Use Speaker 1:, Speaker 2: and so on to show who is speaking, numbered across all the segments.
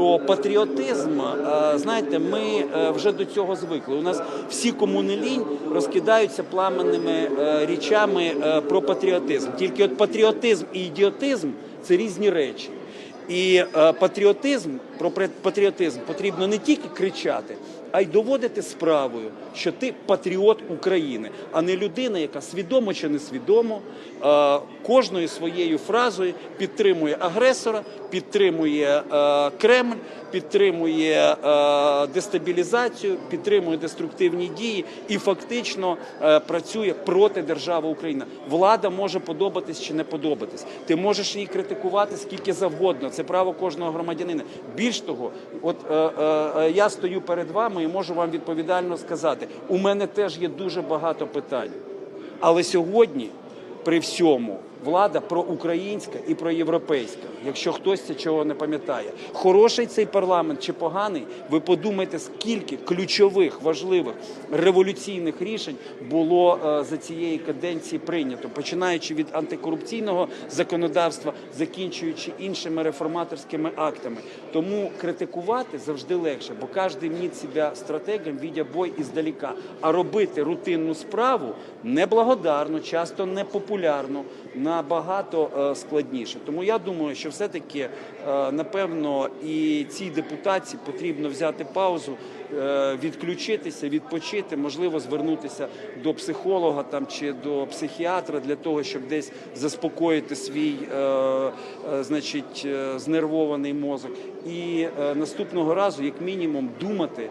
Speaker 1: про патріотизм, знаєте, ми е, вже до цього звикли. У нас всі кому розкидаються пламенними е, річами е, про патріотизм. Тільки от патріотизм і ідіотизм це різні речі. І патріотизм про патріотизм потрібно не тільки кричати, а й доводити справою, що ти патріот України, а не людина, яка свідомо чи несвідомо е, кожною своєю фразою підтримує агресора, підтримує е, Кремль, підтримує е, дестабілізацію, підтримує деструктивні дії і фактично працює проти держави Україна. Влада може подобатись чи не подобатись. Ти можеш її критикувати скільки завгодно. Це право кожного громадянина. Більш того, от я стою перед вами і можу вам відповідально сказати: у мене теж є дуже багато питань. Але сьогодні, при всьому, влада проукраїнська і проєвропейська. Якщо хтось це чого не пам'ятає, хороший цей парламент чи поганий, ви подумайте, скільки ключових, важливих революційних рішень було е, за цієї каденції прийнято, починаючи від антикорупційного законодавства, закінчуючи іншими реформаторськими актами. Тому критикувати завжди легше, бо кожен мніть себе стратегом, відя бой іздаліка. А робити рутинну справу неблагодарно, часто непопулярно, набагато е, складніше. Тому я думаю, що все-таки е, напевно і цій депутації потрібно взяти паузу, е, відключитися, відпочити, можливо, звернутися до психолога там чи до психіатра для того, щоб десь заспокоїти свій, значить, знервований мозок. І наступного разу, як мінімум, думати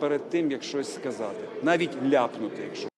Speaker 1: перед тим, як щось сказати, навіть ляпнути, якщо.